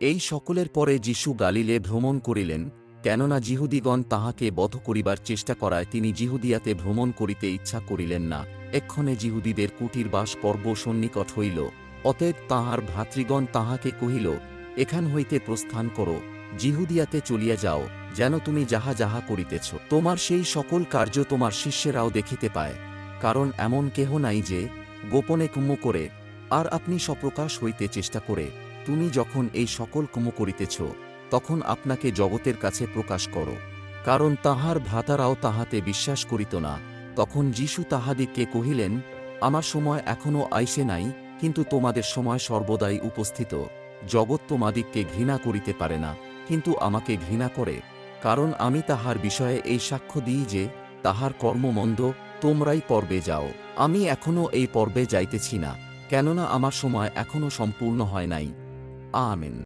এই সকলের পরে যিশু গালিলে ভ্রমণ করিলেন, কেননা জিহুদিগণ তাহাকে বধ করিবার চেষ্টা করায় তিনি জিহুদিয়াতে ভ্রমণ করিতে ইচ্ছা করিলেন না। এক্ষণে জিহুদিদের কুটির বাস পর্ব সন্নিকট হইল। অতএব তাহার ভ্রাতৃগণ তাহাকে কহিল, এখান হইতে প্রস্থান করো, জিহুদিয়াতে চলিয়া যাও, যেন তুমি যাহা যাহা করিতেছ। তোমার সেই সকল কার্য তোমার শিষ্যেরাও দেখিতে পায়। কারণ এমন কেহ নাই যে, গোপনে কুম্ম করে, আর আপনি সপ্রকাশ হইতে চেষ্টা করে তুমি যখন এই সকল কুম্ম করিতেছ, তখন আপনাকে জগতের কাছে প্রকাশ করো। কারণ তাহার ভ্রাতারাও তাহাতে বিশ্বাস করিত না। তখন যিশু তাহাদিগকে কহিলেন, আমার সময় এখনও আইসে নাই, কিন্তু তোমাদের সময় সর্বদাই উপস্থিত। জগৎ তোমাদিগকে ঘৃণা করিতে পারে না, কিন্তু আমাকে ঘৃণা করে। কারণ আমি তাহার বিষয়ে এই সাক্ষ্য দিই যে, তাহার কর্মমন্দ তোমরাই পর্বে যাও। আমি এখনও এই পর্বে যাইতেছি না, কেননা আমার সময় এখনও সম্পূর্ণ হয় নাই। Amen.